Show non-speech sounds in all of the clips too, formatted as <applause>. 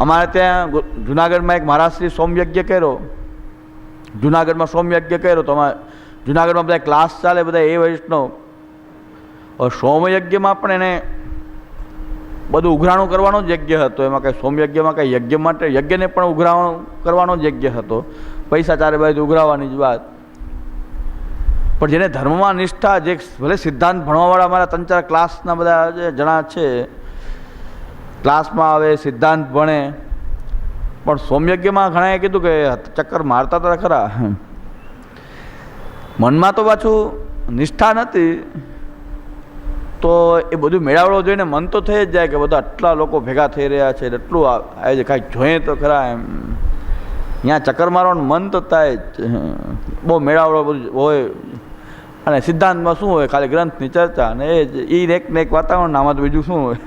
અમારે ત્યાં જુનાગઢમાં એક મહારાષ્ટ્રી સોમયજ્ઞ કર્યો. જુનાગઢમાં સોમયજ્ઞ કર્યો તો અમારે જુનાગઢમાં બધા ક્લાસ ચાલે બધા એ વૈષ્ણવ. સોમયજ્ઞમાં પણ એને બધું ઉઘરાણું કરવાનો જ યજ્ઞ હતો. એમાં કંઈ સોમયજ્ઞમાં કાંઈ યજ્ઞ માટે યજ્ઞને પણ ઉઘરાણું કરવાનો જ યજ્ઞ હતો. પૈસા ચારે બાજુ ઉઘરાવવાની જ વાત. પણ જેને ધર્મમાં નિષ્ઠા જે ભલે સિદ્ધાંત ભણવાવાળા અમારા ત્રણ ચાર ક્લાસના બધા જે જણા છે, ક્લાસમાં આવે, સિદ્ધાંત ભણે, પણ સોમયજ્ઞમાં ઘણાએ કીધું કે ચક્કર મારતા હતા ખરા. મનમાં તો પાછું નિષ્ઠા નથી તો એ બધું મેળાવડો જોઈને મન તો થઈ જ જાય કે બધા આટલા લોકો ભેગા થઈ રહ્યા છે, એટલું આવે છે કાંઈક જોઈએ તો ખરા એમ. ત્યાં ચક્કર મારવાનું મન તો થાય જ. બહુ મેળાવડો બધું હોય. અને સિદ્ધાંતમાં શું હોય? ખાલી ગ્રંથની ચર્ચા અને એ એ એક ને એક વાતાવરણ, આમાં તો બીજું શું હોય?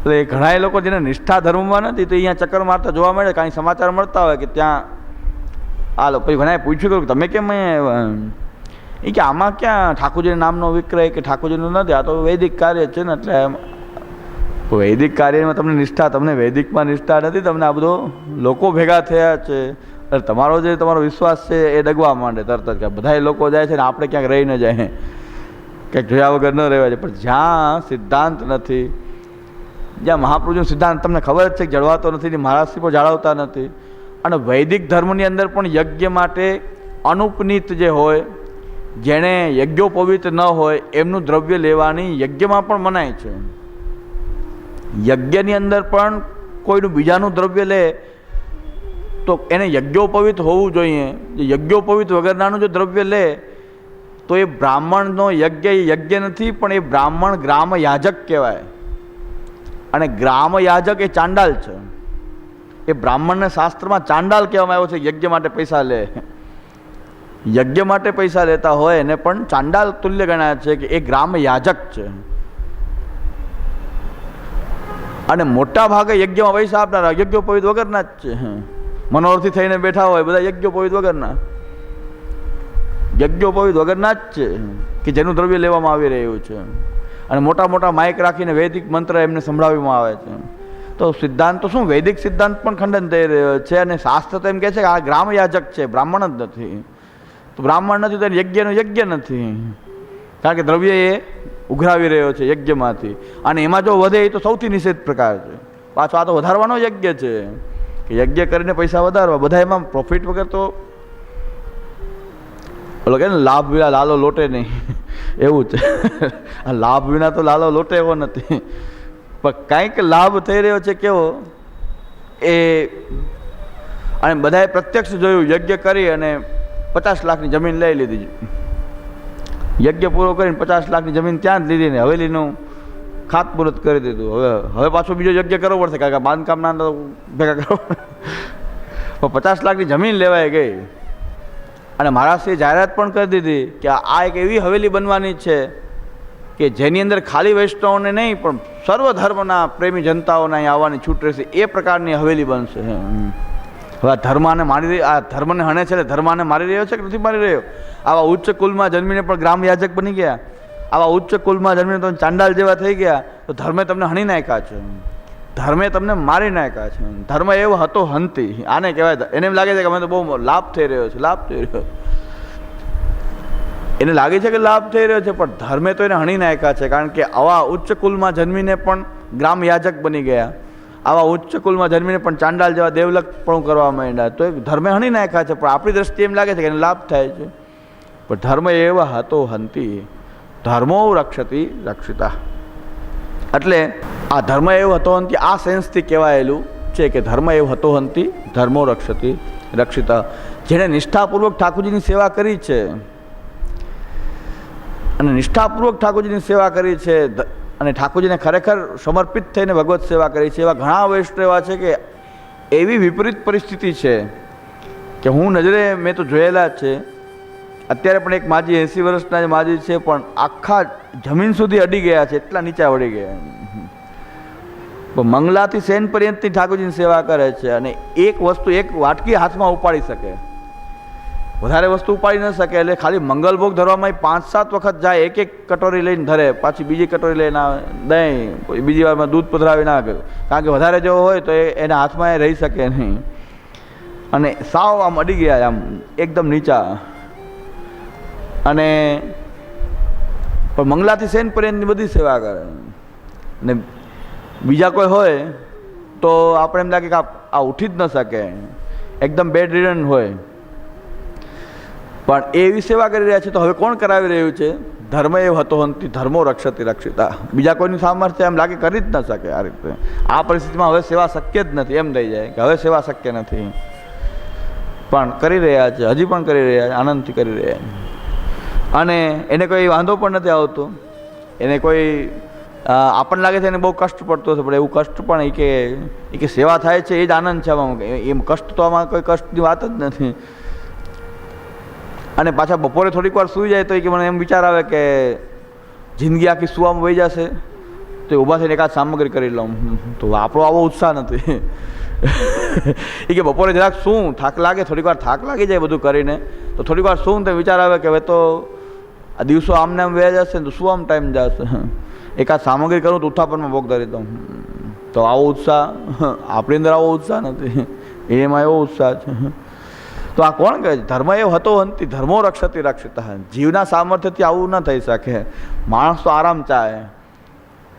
એટલે ઘણા લોકો જેને નિષ્ઠા ધર્મમાં નથી, તો અહીંયા ચક્કર મારતા જોવા મળે, કાંઈ સમાચાર મળતા હોય કે ત્યાં આ લોકો, પછી ઘણાએ પૂછ્યું કે તમે કેમ એ કે આમાં ક્યાં ઠાકોરજી નામનો વિક્રય કે ઠાકોરજીનું નથી? આ તો વૈદિક કાર્ય છે ને, એટલે વૈદિક કાર્યમાં તમને નિષ્ઠા, તમને વૈદિકમાં નિષ્ઠા નથી, તમને આ બધો લોકો ભેગા થયા છે. તમારો જે તમારો વિશ્વાસ છે એ ડગવા માંડે તરત જ બધા લોકો જાય છે ને આપણે ક્યાંક રહી ન જાય. ક્યાંક જોયા વગર ન રહેવા જાય પણ જ્યાં સિદ્ધાંત નથી, જ્યાં મહાપુરુષનો સિદ્ધાંત તમને ખબર જ છે કે જળવાતો નથી ને મહારાષ્ટ્રી પણ જાળવતા નથી. અને વૈદિક ધર્મની અંદર પણ યજ્ઞ માટે અનુપનીત જે હોય, જેણે યજ્ઞોપવિત ન હોય, એમનું દ્રવ્ય લેવાની યજ્ઞમાં પણ મનાય છે. યજ્ઞની અંદર પણ કોઈનું બીજાનું દ્રવ્ય લે તો એને યજ્ઞોપવિત હોવું જોઈએ. જે યજ્ઞોપવિત વગરનાનું જો દ્રવ્ય લે, તો એ બ્રાહ્મણનો યજ્ઞ એ યજ્ઞ નથી, પણ એ બ્રાહ્મણ ગ્રામ યાજક કહેવાય. અને ગ્રામ યાજક એ ચાંડાલ છે. એ બ્રાહ્મણને શાસ્ત્રમાં ચાંડાલ કહેવામાં આવ્યો છે, યજ્ઞ માટે પૈસા લે. યજ્ઞ માટે પૈસા લેતા હોય એને પણ ચાંડાલ તુલ્ય ગણાય છે કે એ ગ્રામ યાજક છે. અને મોટા ભાગે યજ્ઞમાં પૈસા આપનારા યજ્ઞોપવિત વગરના જ છે. મનોરથી થઈને બેઠા હોય, બધા યજ્ઞોપવિત વગરના. યજ્ઞોપવિત વગરના જ છે કે જેનું દ્રવ્ય લેવામાં આવી રહ્યું છે. અને મોટા મોટા માઇક રાખીને વૈદિક મંત્ર એમને સંભળાવવામાં આવે છે. તો સિદ્ધાંત તો શું? વૈદિક સિદ્ધાંત પણ ખંડન થઈ રહ્યો છે અને શાસ્ત્ર તો એમ કહે છે કે આ ગ્રામ યાજક છે, બ્રાહ્મણ જ નથી. તો બ્રાહ્મણ નથી તો યજ્ઞનો યજ્ઞ નથી. કારણ કે દ્રવ્ય એ ઉઘરાવી રહ્યો છે યજ્ઞમાંથી. અને એમાં જો વધે એ તો સૌથી નિષેધ પ્રકાર છે. પાછો આ તો વધારવાનો યજ્ઞ છે. કે યજ્ઞ કરીને પૈસા વધારવા. બધા એમાં પ્રોફિટ વગર તો ઓલો કે લાભ વિના લાલો લોટે નહીં. એવું છે આ લાભ વિના તો લાલો લોટે એવો નથી. પણ કાંઈક લાભ થઈ રહ્યો છે કેવો? એ અને બધાએ પ્રત્યક્ષ જોયું, યજ્ઞ કરી અને પચાસ લાખની જમીન લઈ લીધી. યજ્ઞ પૂરો કરીને પચાસ લાખની જમીન ત્યાં જ લીધી ને હવેલીનું ખાતમુહૂર્ત કરી દીધું. હવે હવે પાછો બીજો યજ્ઞ કરવો પડશે, કારણ કે બાંધકામના ભેગા કરવા પચાસ લાખની જમીન લેવાઈ ગઈ. અને મહારાષ્ટ્રીએ જાહેરાત પણ કરી દીધી કે આ એક એવી હવેલી બનવાની છે કે જેની અંદર ખાલી વૈષ્ણવને નહીં, પણ સર્વ ધર્મના પ્રેમી જનતાઓને અહીં આવવાની છૂટ રહેશે. એ પ્રકારની હવેલી બનશે. હવે આ ધર્માને મારી રહી, આ ધર્મને હણે છે ધર્માને મારી રહ્યો છે કે નથી મારી રહ્યો? આવા ઉચ્ચ કુલમાં જન્મીને પણ ગ્રામ યાજક બની ગયા? આવા ઉચ્ચ કુલમાં જન્મીને તમે ચાંડાલ જેવા થઈ ગયા, તો ધર્મે તમને હણી નાખ્યા છે. ધર્મે તમને મારી નાખ્યા છે. ધર્મ એવો હતો હંતી, આને કહેવાય એને એમ લાગે છે કે અમે તો બહુ લાભ થઈ રહ્યો છે, લાભ થઈ રહ્યો એને લાગે છે કે લાભ થઈ રહ્યો છે, પણ ધર્મે તો એને હણી નાખ્યા છે, કારણ કે આવા ઉચ્ચ કુલમાં જન્મીને પણ ગ્રામ યાજક બની ગયા. આવા ઉચ્ચ કુલમાં જન્મીને પણ ચાંડાલ જેવા દેવલક પણ કરવા માંડ્યા. તો ધર્મે હણી નાખ્યા છે, પણ આપણી દ્રષ્ટિએ એમ લાગે છે કે એને લાભ થાય છે. પણ ધર્મ એવા હતો હંતી ધર્મો રક્ષતી રક્ષિતા. એટલે આ ધર્મ એવો હતો હંતી આ સેન્સથી કહેવાયેલું છે કે ધર્મ એવો હતો હંતી ધર્મો રક્ષતી રક્ષિતા. જેણે નિષ્ઠાપૂર્વક ઠાકોરજીની સેવા કરી છે. અને નિષ્ઠાપૂર્વક ઠાકોરજીની સેવા કરી છે. અને ઠાકોરજીને ખરેખર સમર્પિત થઈને ભગવત સેવા કરી છે. એવા ઘણા વૈષ્ણવ એવા છે કે એવી વિપરીત પરિસ્થિતિ છે કે હું નજરે મેં તો જોયેલા જ છે અત્યારે પણ એક માજી એંસી વર્ષના જે માજી છે, પણ આખા જમીન સુધી અડી ગયા છે, એટલા નીચા વળી ગયા મંગલાથી સેન પર્યંતની ઠાકોરજીની સેવા કરે છે અને એક વસ્તુ એક વાટકી હાથમાં ઉપાડી શકે. વધારે વસ્તુ ઉપાડી ન શકે, એટલે ખાલી મંગલભોગ ધરવામાં પાંચ સાત વખત જાય, એક એક કટોરી લઈને ધરે, પાછી બીજી કટોરી લઈને દહીં બીજી વારમાં દૂધ પધરાવી ના કરે કારણ કે વધારે જેવો હોય તો એ એના હાથમાં એ રહી શકે નહીં. અને સાવ આમ અડી ગયા, આમ એકદમ નીચા. અને પણ મંગલાથી સેન પર્યંતની બધી સેવા કરે. ને બીજા કોઈ હોય તો આપણે એમ લાગે કે આ ઉઠી જ ન શકે. એકદમ બેડ રિડન હોય. પણ એવી સેવા કરી રહ્યા છે તો હવે કોણ કરાવી રહ્યું છે? ધર્મ એ હતો હંતી, ધર્મો રક્ષતી રક્ષિતા. બીજા કોઈનું સામર્થ્ય એમ લાગે કરી જ ન શકે આ રીતે. આ પરિસ્થિતિમાં હવે સેવા શક્ય જ નથી, એમ થઈ જાય કે હવે સેવા શક્ય નથી. પણ કરી રહ્યા છે, હજી પણ કરી રહ્યા છે, આનંદથી કરી રહ્યા છે. અને એને કોઈ વાંધો પણ નથી આવતો. એને કોઈ આપણને લાગે છે એને બહુ કષ્ટ પડતો હશે, પણ એવું કષ્ટ પણ એ કે એ કે સેવા થાય છે, એ જ આનંદ છે આમાં. એમ કષ્ટ તો આમાં કોઈ કષ્ટની વાત જ નથી. અને પાછા બપોરે થોડીક વાર સૂઈ જાય તો એ કે મને એમ વિચાર આવે કે જિંદગી આખી સુવામાં વહી જશે, તો ઊભા થઈને એકાદ સામગ્રી કરી લઉં. તો આપણો આવો ઉત્સાહ નથી. <laughs> એ કે બપોરે જરાક શું થાક લાગે, થોડીક વાર થાક લાગી જાય બધું કરીને, તો થોડીક વાર શું તો વિચાર આવે કે હવે તો આ દિવસો આમને આમ વ્યા જશે તો શું આમ ટાઈમ જશે? એકાદ સામગ્રી કરું તો ઉત્થાપનમાં ભોગ ધરી દઉં. તો આવો ઉત્સાહ, આપણી અંદર આવો ઉત્સાહ નથી. એમાં એવો ઉત્સાહ છે. તો આ કોણ કહે ધર્મ એવો હતો અંતિ, ધર્મો રક્ષતી રક્ષતા. જીવના સામર્થ્યથી આવું ન થઈ શકે. માણસ તો આરામ ચાહે.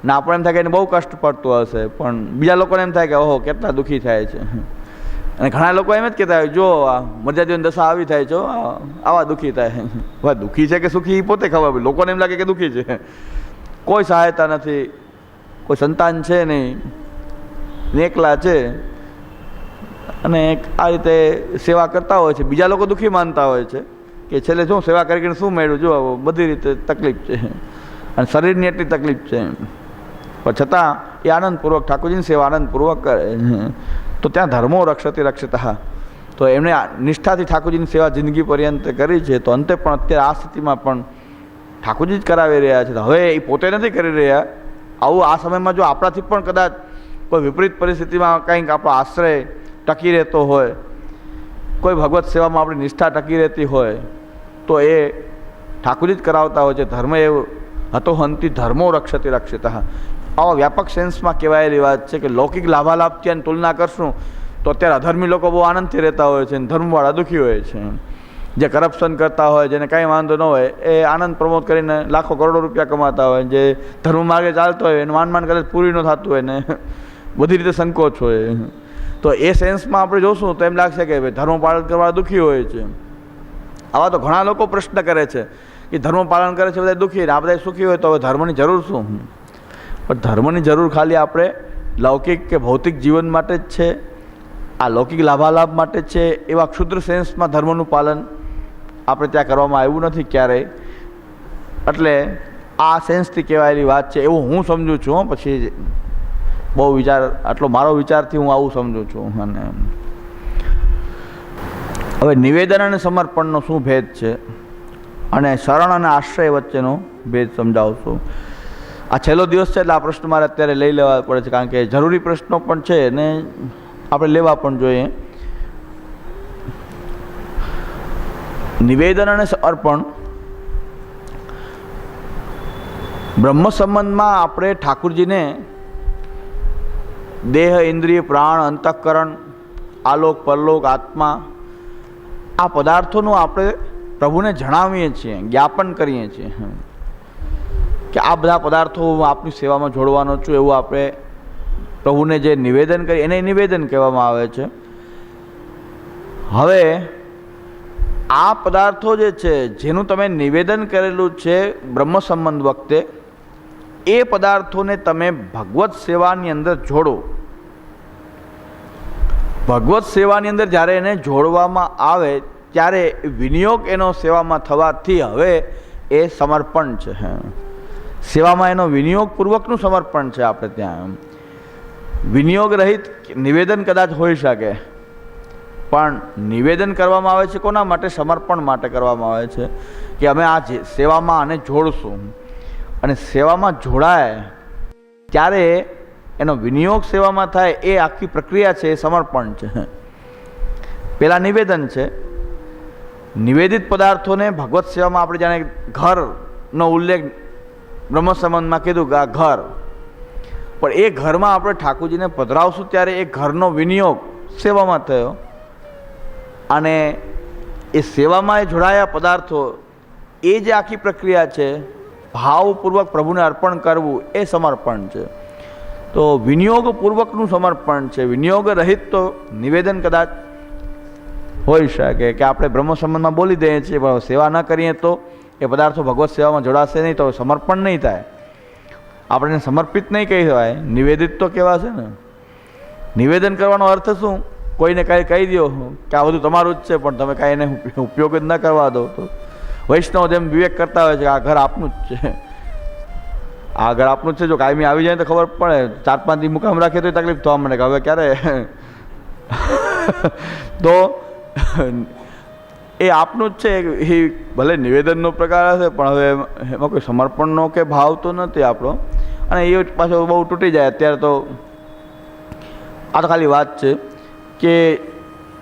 ને આપણે એમ થાય કે એને બહુ કષ્ટ પડતું હશે. પણ બીજા લોકોને એમ થાય કે, ઓહો, કેટલા દુઃખી થાય છે. અને ઘણા લોકો એમ જ કહેતા હોય, જો મર્યાદીઓની દશા આવી થાય, જો આવા દુઃખી થાય. <laughs> હવે દુઃખી છે કે સુખી પોતે ખબર પડે. લોકોને એમ લાગે કે દુઃખી છે. <laughs> કોઈ સહાયતા નથી, કોઈ સંતાન છે નહીં. એકલા છે. અને આ રીતે સેવા કરતા હોય છે. બીજા લોકો દુઃખી માનતા હોય છે કે છેલ્લે શું સેવા કરીને શું મેળવું જો બધી રીતે તકલીફ છે. અને શરીરની એટલી તકલીફ છે. પણ છતાં એ આનંદપૂર્વક ઠાકોરજીની સેવા આનંદપૂર્વક કરે. છે તો ત્યાં ધર્મો રક્ષતી રક્ષિતા. તો એમણે નિષ્ઠાથી ઠાકોરજીની સેવા જિંદગી પર્યંત કરી છે, તો અંતે પણ અત્યારે આ સ્થિતિમાં પણ ઠાકોરજી જ કરાવી રહ્યા છે. હવે એ પોતે નથી કરી રહ્યા. આવું આ સમયમાં જો આપણાથી પણ કદાચ કોઈ વિપરીત પરિસ્થિતિમાં કંઈક આપણો આશ્રય ટકી રહેતો હોય, કોઈ ભગવત સેવામાં આપણી નિષ્ઠા ટકી રહેતી હોય, તો એ ઠાકોરજી જ કરાવતા હોય છે. ધર્મ એ હતો હંતી ધર્મો રક્ષતી રક્ષિતા. આવા વ્યાપક સેન્સમાં કહેવાયેલી વાત છે કે લૌકિક લાભાલાભથી આની તુલના કરશું તો અત્યારે અધર્મી લોકો બહુ આનંદથી રહેતા હોય છે અને ધર્મવાળા દુઃખી હોય છે. જે કરપ્શન કરતા હોય, જેને કાંઈ વાંધો ન હોય, એ આનંદ પ્રમોદ કરીને લાખો કરોડો રૂપિયા કમાતા હોય. જે ધર્મ માર્ગે ચાલતો હોય, એને માન માન કદાચ પૂરી ન થતું હોય ને <laughs> બધી રીતે સંકોચ હોય. તો એ સેન્સમાં આપણે જોશું તો એમ લાગશે કે ભાઈ ધર્મ પાલન કરવા દુઃખી હોય છે. આવા તો ઘણા લોકો પ્રશ્ન કરે છે કે ધર્મ પાલન કરે છે, બધા દુઃખી. ને આ બધા સુખી હોય તો હવે ધર્મની જરૂર શું? પણ ધર્મની જરૂર ખાલી આપણે લૌકિક કે ભૌતિક જીવન માટે જ છે, આ લૌકિક લાભાલાભ માટે જ છે, એવા ક્ષુદ્ર સેન્સમાં ધર્મનું પાલન આપણે ત્યાં કરવામાં આવ્યું નથી ક્યારેય. એટલે આ સેન્સથી કહેવાયેલી વાત છે, એવું હું સમજું છું પછી બહુ વિચાર, આટલો મારો વિચારથી હું આવું સમજું છું, અને હવે નિવેદન અને સમર્પણનો શું ભેદ છે? અને શરણ અને આશ્રય વચ્ચેનો ભેદ સમજાવશો આ છેલ્લો દિવસ છે એટલે આ પ્રશ્ન મારે અત્યારે લઈ લેવા પડે છે, કારણ કે જરૂરી પ્રશ્નો પણ છે ને આપણે લેવા પણ જોઈએ. નિવેદન અને સમર્પણ બ્રહ્મ સંબંધમાં આપણે ઠાકુરજીને દેહ, ઇન્દ્રિય, પ્રાણ, અંતઃકરણ, આલોક, પરલોક, આત્મા આ પદાર્થોનું આપણે પ્રભુને જણાવીએ છીએ, જ્ઞાપન કરીએ છીએ. કે આ બધા પદાર્થો હું આપની સેવામાં જોડવાનો છું એવું આપણે પ્રભુને જે નિવેદન કરી, એને નિવેદન કહેવામાં આવે છે. હવે, આ પદાર્થો જે છે, જેનું તમે નિવેદન કરેલું છે બ્રહ્મ સંબંધ વખતે, એ પદાર્થોને તમે ભગવત સેવાની અંદર જોડો. ભગવત સેવાની અંદર જ્યારે એને જોડવામાં આવે, ત્યારે વિનિયોગ એનો સેવામાં થવાથી હવે એ સમર્પણ છે. સેવામાં એનો વિનિયોગપૂર્વકનું સમર્પણ છે આપણે ત્યાં વિનિયોગ રહિત નિવેદન કદાચ હોઈ શકે, પણ નિવેદન કરવામાં આવે છે કોના માટે? સમર્પણ માટે કરવામાં આવે છે કે અમે આ સેવામાં આને જોડશું. અને સેવામાં જોડાય ત્યારે એનો વિનિયોગ સેવામાં થાય એ આખી પ્રક્રિયા છે, એ સમર્પણ છે. પહેલાં નિવેદન છે. નિવેદિત પદાર્થોને ભગવત સેવામાં આપણે જાણે ઘરનો ઉલ્લેખ બ્રહ્મ સંબંધમાં કીધું કે આ ઘર. પણ એ ઘરમાં આપણે ઠાકોરજીને પધરાવશું ત્યારે એ ઘરનો વિનિયોગ સેવામાં થયો. અને એ સેવામાં એ જોડાયા પદાર્થો, એ જે આખી પ્રક્રિયા છે, ભાવપૂર્વક પ્રભુને અર્પણ કરવું એ સમર્પણ છે. તો વિનિયોગપૂર્વકનું સમર્પણ છે. વિનિયોગ રહિત તો નિવેદન કદાચ હોઈ શકે કે આપણે બ્રહ્મ સંબંધમાં બોલી દઈએ છીએ, પણ સેવા ન કરીએ તો એ પદાર્થો ભગવત સેવામાં જોડાશે નહીં તો સમર્પણ નહીં થાય. આપણે સમર્પિત નહીં કહી શકાય. નિવેદિત તો કહેવાશે ને. નિવેદન કરવાનો અર્થ શું? કોઈને કાંઈ કહી દો કે આ બધું તમારું જ છે, પણ તમે કાંઈ એને ઉપયોગ જ ન કરવા દો તો. વૈષ્ણવ જેમ વિવેક કરતા હોય છે કે આ ઘર આપનું જ છે. આ ઘર આપનું જ છે, જો કાયમી આવી જાય તો ખબર પડે. ચાર પાંચ દી મુકામ રાખીએ તો તકલીફ થવા મને કે હવે ક્યારે? <laughs> તો એ આપનું જ છે એ ભલે નિવેદનનો પ્રકાર હશે, પણ હવે એમાં કોઈ સમર્પણનો કે ભાવ તો નથી આપણો. અને એ પાછો બહુ તૂટી જાય. અત્યારે તો આ તો ખાલી વાત છે કે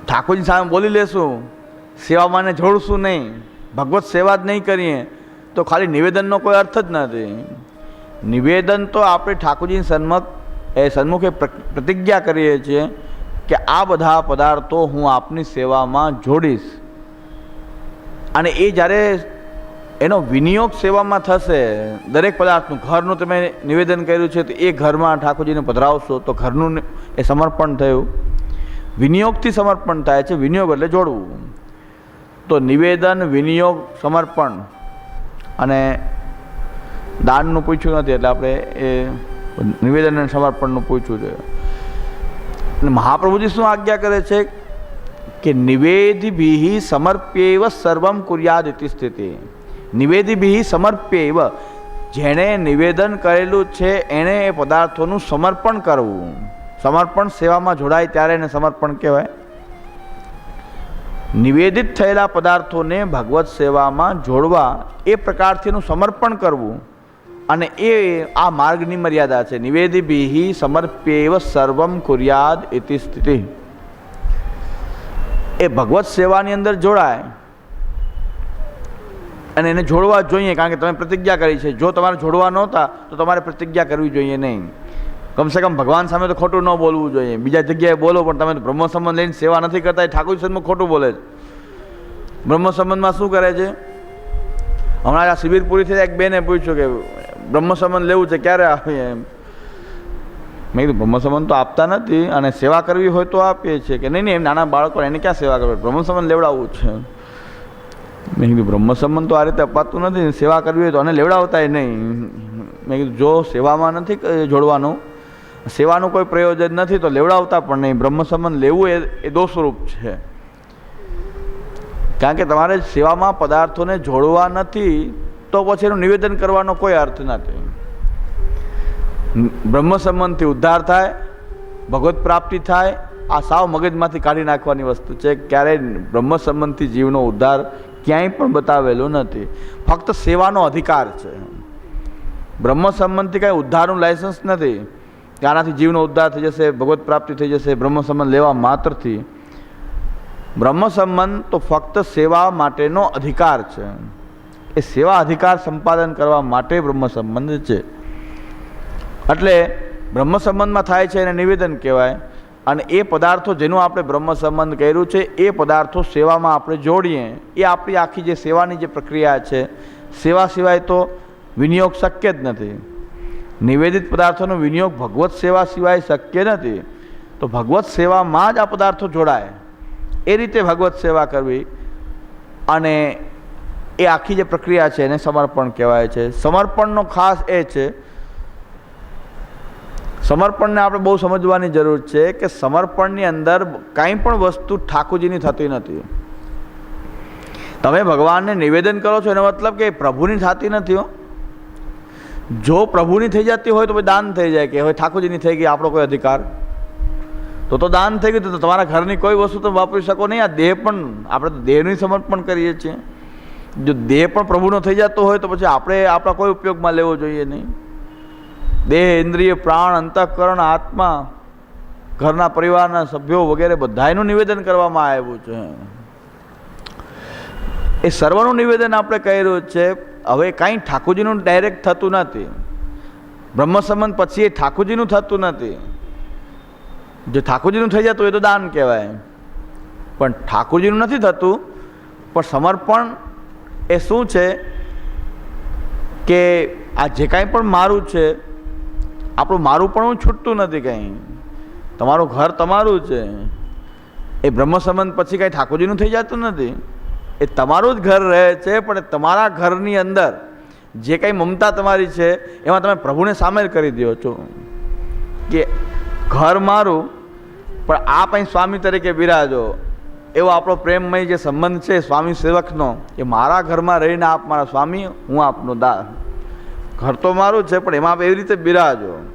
ઠાકોરજી સામે બોલી લેશું સેવામાં જોડશું નહીં, ભગવત સેવા જ નહીં કરીએ, તો ખાલી નિવેદનનો કોઈ અર્થ જ નથી. નિવેદન તો આપણે ઠાકોરજીની સન્મુખ એ સન્મુખે પ્ર- પ્રતિજ્ઞા કરીએ છીએ કે આ બધા પદાર્થો હું આપની સેવામાં જોડીશ. અને એ જ્યારે એનો વિનિયોગ સેવામાં થશે, દરેક પદાર્થનું, ઘરનું તમે નિવેદન કર્યું છે, તો એ ઘરમાં ઠાકોરજીને પધરાવશો, તો ઘરનું એ સમર્પણ થયું. વિનિયોગથી સમર્પણ થાય છે, વિનિયોગ એટલે જોડવું. તો નિવેદન, વિનિયોગ, સમર્પણ અને દાનનું પૂછ્યું નથી, એટલે આપણે એ નિવેદન અને સમર્પણનું પૂછ્યું જોઈએ. અને મહાપ્રભુજી શું આજ્ઞા કરે છે? કે નિવેદિભિ સમર્પ્યેવ સર્વમ કુર્યાદ ઇતિ સ્થિતિ નિવેદિભિ સમર્પ્યેવ જેણે નિવેદન કરેલું છે એણે એ પદાર્થોનું સમર્પણ કરવું સમર્પણ સેવામાં જોડાય ત્યારે એને સમર્પણ કહેવાય। નિવેદિત થયેલા પદાર્થોને ભગવત સેવામાં જોડવા એ પ્રકારથીનું સમર્પણ કરવું અને એ આ માર્ગની મર્યાદા છે. નિવેદિભિ સમર્પ્યેવ સર્વમ કુર્યાદ ઇતિ સ્થિતિ। એ ભગવત સેવાની અંદર જોડાય અને એને જોડવા જોઈએ, કારણ કે તમે પ્રતિજ્ઞા કરી છે. જો તમારે જોડવા નહોતા, તો તમારે પ્રતિજ્ઞા કરવી જોઈએ નહીં. કમસે કમ ભગવાન સામે તો ખોટું ન બોલવું જોઈએ. બીજા જગ્યાએ બોલો, પણ તમે બ્રહ્મ સંબંધ લઈને સેવા નથી કરતા, એ ઠાકોર સંબંધમાં ખોટું બોલે છે. બ્રહ્મ સંબંધમાં શું કરે છે? હમણાં આ શિબિર પૂરી થઈ એક બેને પૂછ્યું કે બ્રહ્મ સંબંધ લેવું છે, ક્યારે આપીએ એમ. મેં કીધું બ્રહ્મ સંબંધ તો આપતા નથી અને સેવા કરવી હોય તો આપીએ છીએ કે નહીં નહીં, એમ નાના બાળકો એને ક્યાં સેવા કરવી? બ્રહ્મ સંબંધ લેવડાવવું છે. મેં કીધું બ્રહ્મ સંબંધ તો આ રીતે અપાતું નથી સેવા કરવી હોય તો અને લેવડાવતાય નહીં. મેં કીધું, જો સેવામાં નથી જોડવાનું, સેવાનું કોઈ પ્રયોજન નથી, તો લેવડાવતા પણ નહીં. બ્રહ્મ સંબંધ લેવું એ એ દોષરૂપ છે. કારણ કે તમારે સેવામાં પદાર્થોને જોડવા નથી, તો પછી એનું નિવેદન કરવાનો કોઈ અર્થ નથી. બ્રહ્મ સંબંધથી ઉદ્ધાર થાય, ભગવત પ્રાપ્તિ થાય, આ સાવ મગજમાંથી કાઢી નાખવાની વસ્તુ છે. ક્યારેય બ્રહ્મ સંબંધથી જીવનો ઉદ્ધાર ક્યાંય પણ બતાવેલો નથી. ફક્ત સેવાનો અધિકાર છે. બ્રહ્મ સંબંધથી કાંઈ ઉદ્ધારનું લાયસન્સ નથી. આનાથી જીવનો ઉદ્ધાર થઈ જશે, ભગવત પ્રાપ્તિ થઈ જશે બ્રહ્મ સંબંધ લેવા માત્રથી. બ્રહ્મ સંબંધ તો ફક્ત સેવા માટેનો અધિકાર છે. એ સેવા અધિકાર સંપાદન કરવા માટે બ્રહ્મ સંબંધ છે. એટલે બ્રહ્મ સંબંધમાં થાય છે એને નિવેદન કહેવાય. અને એ પદાર્થો જેનું આપણે બ્રહ્મ સંબંધ કર્યું છે, એ પદાર્થો સેવામાં આપણે જોડીએ. એ આપણી આખી જે સેવાની જે પ્રક્રિયા છે, સેવા સિવાય તો વિનિયોગ શક્ય જ નથી. નિવેદિત પદાર્થોનો વિનિયોગ ભગવત સેવા સિવાય શક્ય નથી. તો ભગવત સેવામાં જ આ પદાર્થો જોડાય. એ રીતે ભગવત સેવા કરવી અને એ આખી જે પ્રક્રિયા છે એને સમર્પણ કહેવાય છે. સમર્પણનો ખાસ એ છે સમર્પણને આપણે બહુ સમજવાની જરૂર છે કે સમર્પણની અંદર કાંઈ પણ વસ્તુ ઠાકોરજીની થતી નથી. તમે ભગવાનને નિવેદન કરો છો એનો મતલબ કે પ્રભુની થતી નથી જો પ્રભુની થઈ જતી હોય તો પછી દાન થઈ જાય કે હવે ઠાકોરજીની થઈ ગઈ, આપણો કોઈ અધિકાર. તો તો દાન થઈ ગયું તો તમારા ઘરની કોઈ વસ્તુ તો વાપરી શકો નહીં. આ દેહ પણ, આપણે તો દેહનું સમર્પણ કરીએ છીએ. જો દેહ પણ પ્રભુનો થઈ જતો હોય તો પછી આપણે આપણા કોઈ ઉપયોગમાં લેવો જોઈએ નહીં. દેહ, ઇન્દ્રિય, પ્રાણ, અંતઃકરણ, આત્મા, ઘરના પરિવારના સભ્યો વગેરે બધાયનું નિવેદન કરવામાં આવ્યું છે. એ સર્વનું નિવેદન આપણે કર્યું છે, હવે કાંઈ ઠાકોરજીનું ડાયરેક્ટ થતું નથી. બ્રહ્મ સંબંધ પછી એ ઠાકોરજીનું થતું નથી. જો ઠાકોરજીનું થઈ જતું એ તો દાન કહેવાય. પણ ઠાકોરજીનું નથી થતું, પણ સમર્પણ એ શું છે કે આ જે કાંઈ પણ મારું છે આપણું મારું પણ હું છૂટતું નથી કંઈ. તમારું ઘર તમારું છે. એ બ્રહ્મ સંબંધ પછી કાંઈ ઠાકોરજીનું થઈ જતું નથી. એ તમારું જ ઘર રહે છે, પણ તમારા ઘરની અંદર જે કંઈ મમતા તમારી છે, એમાં તમે પ્રભુને સામેલ કરી દો છો. કે ઘર મારું, પણ આપ અહીં સ્વામી તરીકે બિરાજો. એવો આપણો પ્રેમમય જે સંબંધ છે સ્વામી સેવકનો એ મારા ઘરમાં રહીને આપ મારા સ્વામી, હું આપનો દાસ. ઘર તો મારું છે, પણ એમાં એવી રીતે બિરાજો.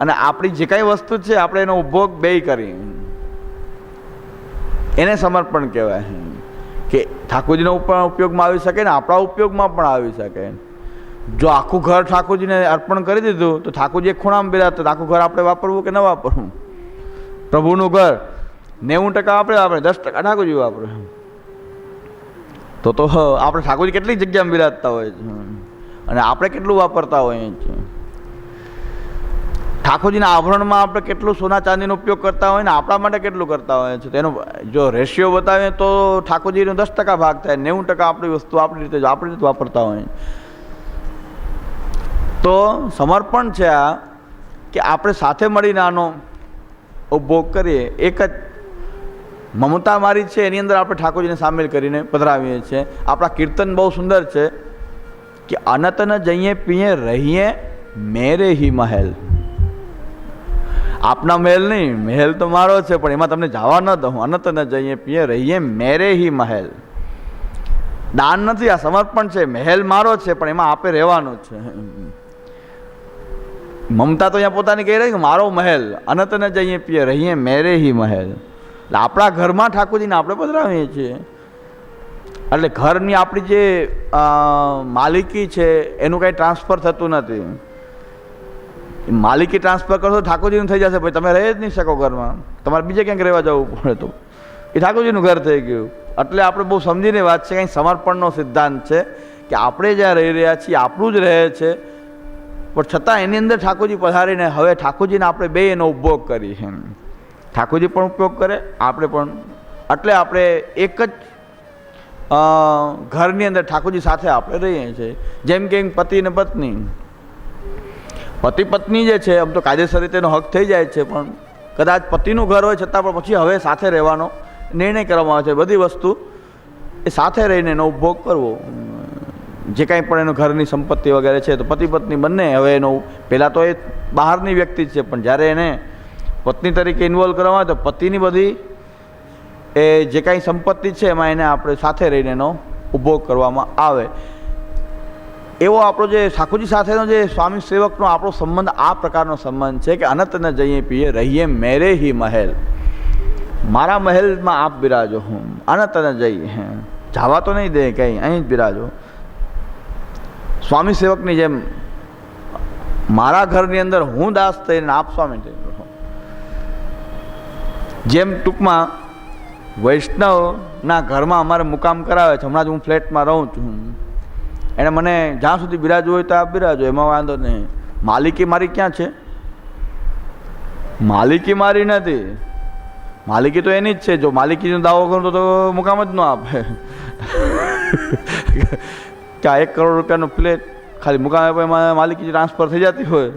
અને આપણી જે કાંઈ વસ્તુ છે, આપણે એનો ઉપભોગ બે કરી. એને સમર્પણ કહેવાય. કે ઠાકોરજીનો પણ ઉપયોગમાં આવી શકે ને, આપણા ઉપયોગમાં પણ આવી શકે. જો આખું ઘર ઠાકોરજીને અર્પણ કરી દીધું, તો ઠાકોરજી એક ખૂણામાં તો આખું ઘર આપણે વાપરવું કે ન વાપરવું? પ્રભુનું ઘર નેવું ટકા આપણે વાપરે દસ ટકા ઠાકોરજી વાપરે. તો તો આપણે ઠાકોરજી કેટલી જગ્યામાં બિરાજતા હોય છે. અને આપણે કેટલું વાપરતા હોઈએ છીએ? ઠાકોરજીના આભરણમાં આપણે કેટલું સોના ચાંદીનો ઉપયોગ કરતા હોય ને આપણા માટે કેટલું કરતા હોય છે તેનો જો રેશિયો બતાવીએ તો ઠાકોરજીનો દસ ટકા ભાગ થાય, નેવું ટકા આપણી વસ્તુ આપણી રીતે આપણી રીતે વાપરતા હોય તો સમર્પણ છે આ કે આપણે સાથે મળીને આનો ઉપભોગ કરીએ. એક જ મમતા મારી છે, એની અંદર આપણે ઠાકોરજીને સામેલ કરીને પધરાવીએ છીએ. આપણા કીર્તન બહુ સુંદર છે. કે ન જઈએ પીએ, રહીએ, મેરે હી મહેલ. આપના મહેલ નહીં, મહેલ તો મારો છે, પણ એમાં તમને જવા ન દઉં. અનત જઈએ પીએ, રહીએ, મેરે હી મહેલ. દાન નથી, આ સમર્પણ છે. મહેલ મારો છે, પણ એમાં આપે રહેવાનું છે. મમતા તો અહીંયા પોતાની કહી રહી કે મારો મહેલ અનત જઈએ પીએ, રહીએ, મેરે હી મહેલ. એટલે આપણા ઘરમાં ઠાકોરજીને આપણે પધરાવીએ છીએ. એટલે ઘરની આપણી જે માલિકી છે, એનું કાંઈ ટ્રાન્સફર થતું નથી. માલિકી ટ્રાન્સફર કરશો ઠાકોરજીનું થઈ જશે, ભાઈ તમે રહી જ નહીં શકો ઘરમાં. તમારે બીજે ક્યાંક રહેવા જવું પડે તો. એ ઠાકોરજીનું ઘર થઈ ગયું. એટલે આપણે બહુ સમજીને વાત છે, કંઈ સમર્પણનો સિદ્ધાંત છે કે આપણે જ્યાં રહી રહ્યા છીએ, આપણું જ રહે છે. પણ છતાં એની અંદર ઠાકોરજી પધારીને હવે ઠાકોરજીને આપણે બે એનો ઉપભોગ કરીએ. ઠાકોરજી પણ ઉપયોગ કરે, આપણે પણ. એટલે આપણે એક જ ઘરની અંદર ઠાકોરજી સાથે આપણે રહીએ છીએ. જેમ કે પતિ અને પત્ની. પતિ પત્ની જે છે, આમ તો કાયદેસર રીતે એનો હક થઈ જાય છે, પણ કદાચ પતિનું ઘર હોય છતાં પણ પછી હવે સાથે રહેવાનો નિર્ણય કરવામાં આવે છે. બધી વસ્તુ એ સાથે રહીને એનો ઉપભોગ કરવો. જે કાંઈ પણ એનું ઘરની સંપત્તિ વગેરે છે, તો પતિ પત્ની બંને હવે એનો પહેલાં તો એ બહારની વ્યક્તિ છે, પણ જ્યારે એને પત્ની તરીકે ઇન્વોલ્વ કરવામાં આવે તો પતિની બધી એ જે કાંઈ સંપત્તિ છે એમાં એને આપણે સાથે રહીને એનો ઉપભોગ કરવામાં આવે. એવો આપણો જે ઠાકોરજી સાથેનો જે સ્વામી સેવકનો આપણો સંબંધ આ પ્રકારનો સંબંધ છે કે અનંતને જઈએ પીએ, રહીએ મેરે હી મહેલ. મારા મહેલમાં આપ બિરાજો હું, અનંતને જઈએ હે. જવા તો નહીં દે કંઈ અહીં જ બિરાજો. સ્વામી સેવકની જેમ મારા ઘરની અંદર હું દાસ થઈને આપ સ્વામી જેમ ટૂંકમાં વૈષ્ણવના ઘરમાં અમારે મુકામ કરાવે છે. હમણાં જ હું ફ્લેટમાં રહું છું. એણે મને જ્યાં સુધી બિરાજવું હોય તો આપ બિરાજો એમાં વાંધો નહીં. માલિકી મારી ક્યાં છે? માલિકી મારી નથી. માલિકી તો એની જ છે. જો માલિકીનો દાવો કરું તો મુકામ જ ન આપે. <laughs> આ એક કરોડ રૂપિયાનો ફ્લેટ ખાલી મુકામ આપે એમાં માલિકી ટ્રાન્સફર થઈ જતી હોય,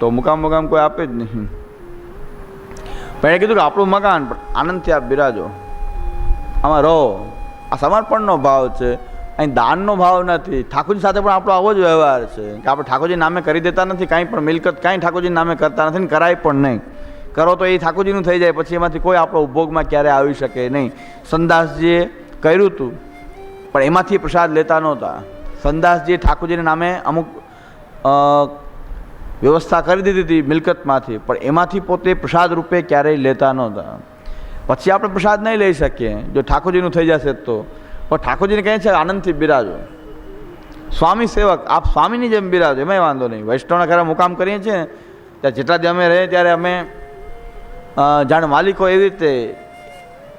તો મુકામ મુકામ કોઈ આપે જ નહીં. પણ એણે કીધું કે આપણું મકાન, પણ આનંદથી આપ બિરાજો. આમાં રહો. આ સમર્પણનો ભાવ છે. અહીં દાનનો ભાવ નથી. ઠાકોરજી સાથે પણ આપણો આવો જ વ્યવહાર છે. કે આપણે ઠાકોરજી નામે કરી દેતા નથી, કાંઈ પણ મિલકત, કાંઈ ઠાકોરજી નામે કરતા નથી ને કરાય પણ નહીં. કરો તો એ ઠાકોરજીનું થઈ જાય. પછી એમાંથી કોઈ આપણો ઉપભોગમાં ક્યારે આવી શકે નહીં. સંદાસજીએ કર્યું હતું પણ એમાંથી પ્રસાદ લેતા નહોતા. સંદાસજીએ ઠાકોરજીના નામે અમુક વ્યવસ્થા કરી દીધી હતી મિલકતમાંથી, પણ એમાંથી પોતે પ્રસાદ રૂપે ક્યારેય લેતા નહોતા પછી આપણે પ્રસાદ નહીં લઈ શકીએ. જો ઠાકોરજીનું થઈ જશે તો. પણ ઠાકોરજીને કહે છે, આનંદથી બિરાજો. સ્વામી સેવક, આપ સ્વામીની જેમ બિરાજો, એમાંય વાંધો નહીં. વૈષ્ણવના ઘરે મુકામ કરીએ છીએ. ત્યાં જેટલા દી અમે રહીએ ત્યારે અમે જાણ માલિકો એવી રીતે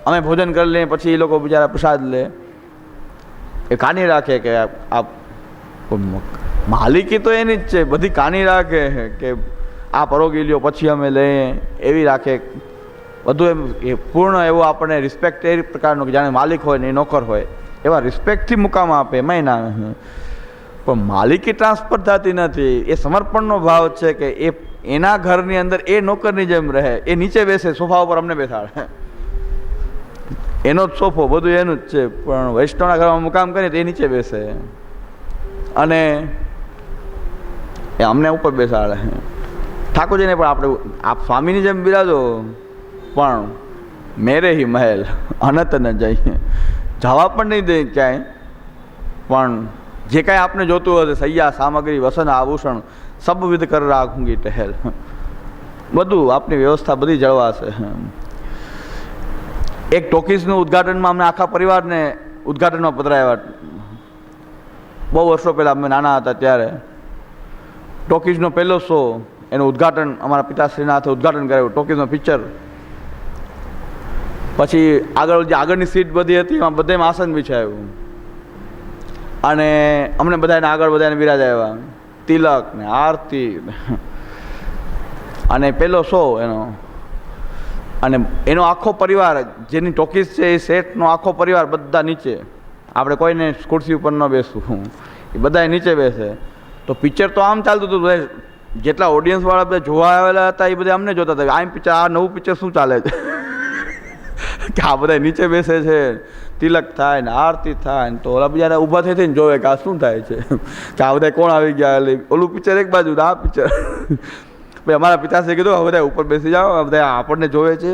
અમે ભોજન કરી લઈએ, પછી એ લોકો બિચારા પ્રસાદ લે. એ કાની રાખે કે આ માલિકી તો એની જ છે, બધી કાની રાખે કે આ પરોગી લ્યો પછી અમે લઈએ, એવી રાખે. બધું એમ એ પૂર્ણ એવો આપણને રિસ્પેક્ટ એ પ્રકારનો કે જાણે માલિક હોય ને એ નોકર હોય, એવા રિસ્પેક્ટથી મુકામ આપે, એમાંય ના પણ માલિકી ટ્રાન્સફર થતી નથી. એ સમર્પણનો ભાવ છે કે એ એના ઘરની અંદર એ નોકરની જેમ રહે, એ નીચે બેસે, સોફા ઉપર અમને બેસાડે. એનો જ સોફો, બધું એનું જ છે, પણ વૈષ્ણવના ઘરમાં મુકામ કરીએ તો એ નીચે બેસે. અને એ અમને ઉપર બેસાડે. ઠાકોરજીને પણ આપણે આપ સ્વામીની જેમ બિરાજો, પણ મેરે હી મહેલ, અનંત ન જઈએ જવા પણ નહીં દે ક્યાંય. પણ જે કાંઈ આપને જોતું હશે, સૈયા, સામગ્રી, વસન, આભૂષણ, સબવિધ કર રાખુંગી ટહેલ. બધું આપની વ્યવસ્થા બધી જળવાશે. એક ટોકીઝનું ઉદ્ઘાટનમાં અમને આખા પરિવારને ઉદ્ઘાટનમાં પધરાવ્યા. બહુ વર્ષો પહેલાં અમે નાના હતા ત્યારે. ટોકીઝનો પહેલો શો, એનું ઉદ્ઘાટન અમારા પિતાશ્રીના હાથે ઉદ્ઘાટન કરાવ્યું ટોકીઝનો પિક્ચર પછી આગળ જે આગળની સીટ બધી હતી, એમાં બધામાં આસન બિછાયું અને અમને બધાને આગળ બધાને બિરાજાવ્યા તિલક ને આરતી અને પહેલો શો એનો. અને એનો આખો પરિવાર, જેની ટોકીઝ છે એ સેટનો આખો પરિવાર બધા નીચે. આપણે કોઈને ખુરશી ઉપર ન બેસવું. એ બધા નીચે બેસે. તો પિક્ચર તો આમ ચાલતું હતું જેટલા ઓડિયન્સવાળા બધા જોવા આવેલા હતા, એ બધા અમને જોતા હતા આમ પિક્ચર આ નવું પિક્ચર શું ચાલે છે? <laughs> કે આ બધા નીચે બેસે છે, તિલક થાય ને આરતી થાય ને તો ઓલા બીજાને ઊભા થઈ થઈને જોવે કે આ શું થાય છે? <laughs> કે આ બધા કોણ આવી ગયા? એટલે ઓલું પિક્ચર એક બાજુ, આ પિક્ચર <laughs> ભાઈ અમારા પિતાશ્રી કીધું આ બધા ઉપર બેસી જાઓ બધા આપણને જોવે છે.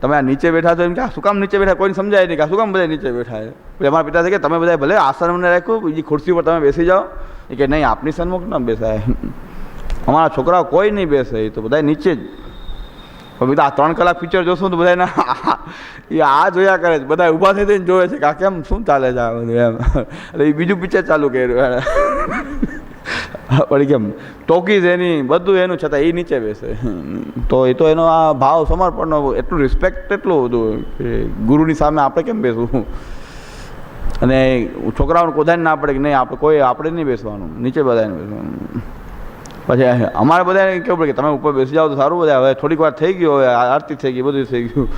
તમે આ નીચે બેઠા છો એમ કે આ શું કામ નીચે બેઠા? કોઈને સમજાય નહીં કે શું કામ બધા નીચે બેઠા છે? પછી અમારા પિતાશ્રી કે તમે બધા ભલે આસન અમને રાખ્યું, બીજી ખુરશી ઉપર તમે બેસી જાઓ. એ કે નહીં, આપની સન્મુખ ન બેસાય. અમારા છોકરાઓ કોઈ નહીં બેસે, એ તો બધા નીચે જ. પણ આ ત્રણ કલાક પિક્ચર જોશું તો બધા <laughs> એ આ જોયા કરે છે. બધા ઊભા થઈ થઈને જોવે છે કે આ કેમ, શું ચાલે છે આ બધું એમ. એટલે એ બીજું પિક્ચર ચાલુ કર્યું વળી કેમ ટોકીઝ એની, બધું એનું છતાં એ નીચે બેસે. તો એ તો એનો આ ભાવ સમર્પણનો એટલું રિસ્પેક્ટ એટલું બધું કે ગુરુની સામે આપણે કેમ બેસવું? અને છોકરાઓને કોદાને ના પડે કે નહીં, આપણે કોઈ, આપણે નહીં બેસવાનું, નીચે બધાને બેસવાનું. પછી અમારે બધાને કેવું પડે કે તમે ઉપર બેસી જાઓ તો સારું બધા, હવે થોડીક વાર થઈ ગયું, હવે આરતી થઈ ગઈ, બધું થઈ ગયું.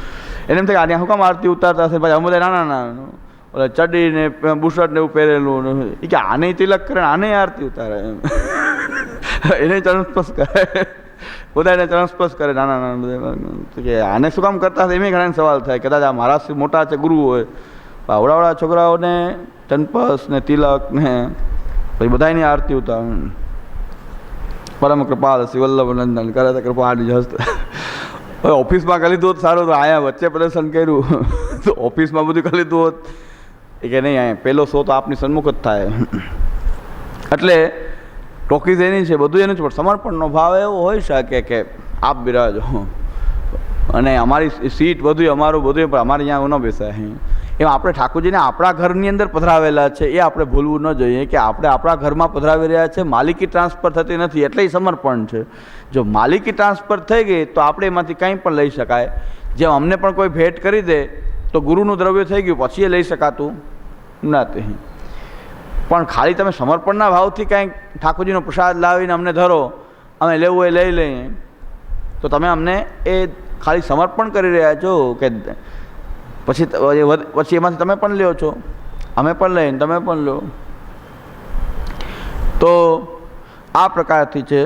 એને એમ થાય કે આને શું કામ આરતી ઉતારતા હશે પછી અમે બધા ના નાના. ઓલા ચડીને બુશર્ટ ને એવું પહેરેલું એ કે આને તિલક કરે આને આરતી ઉતારે એમ. <laughs> એને ચરણસ્પર્શ કરે. બધાને ચરણસ્પર્શ કરે નાના નાના બધા કે આને શું કામ કરતા એમ ઘણા સવાલ થાય કદાચ આ મારા મોટા છે, ગુરુ હોય. આવડાવડા છોકરાઓને ચનપસ ને તિલક ને પછી બધાની આરતી ઉતારે પરમ કૃપાલ શિવ વલ્લભ નંદન, કરે તો કૃપાની હસ્ત. ઓફિસમાં કરી દો સારું, તો આયા વચ્ચે પ્રદર્શન કર્યું. <laughs> તો ઓફિસમાં બધું કરી દો કે નહીં, અહીંયા પહેલો શો તો આપની સન્મુખ જ થાય. એટલે ટોકીઝ એની છે, બધું એનું છે, પણ સમર્પણનો ભાવ એવો હોઈ શકે કે આપ બિરાજો. અને અમારી સીટ બધું અમારું બધું પણ અમારે અહીંયા ન બેસાય એમ આપણે ઠાકોરજીને આપણા ઘરની અંદર પધરાવેલા છે, એ આપણે ભૂલવું ન જોઈએ કે આપણે આપણા ઘરમાં પધરાવી રહ્યા છે, માલિકી ટ્રાન્સફર થતી નથી, એટલે એ સમર્પણ છે. જો માલિકી ટ્રાન્સફર થઈ ગઈ, તો આપણે એમાંથી કંઈ પણ લઈ શકાય. જેમ અમને પણ કોઈ ભેટ કરી દે, તો ગુરુનું દ્રવ્ય થઈ ગયું, પછી એ લઈ શકાતું. નથી પણ ખાલી તમે સમર્પણના ભાવથી કાંઈક ઠાકોરજીનો પ્રસાદ લાવીને અમને ધરો, અમે લેવું એ લઈ લઈએ. તો તમે અમને એ ખાલી સમર્પણ કરી રહ્યા છો કે પછી પછી એમાંથી તમે પણ લ્યો છો. અમે પણ લઈને તમે પણ લો તો આ પ્રકારથી છે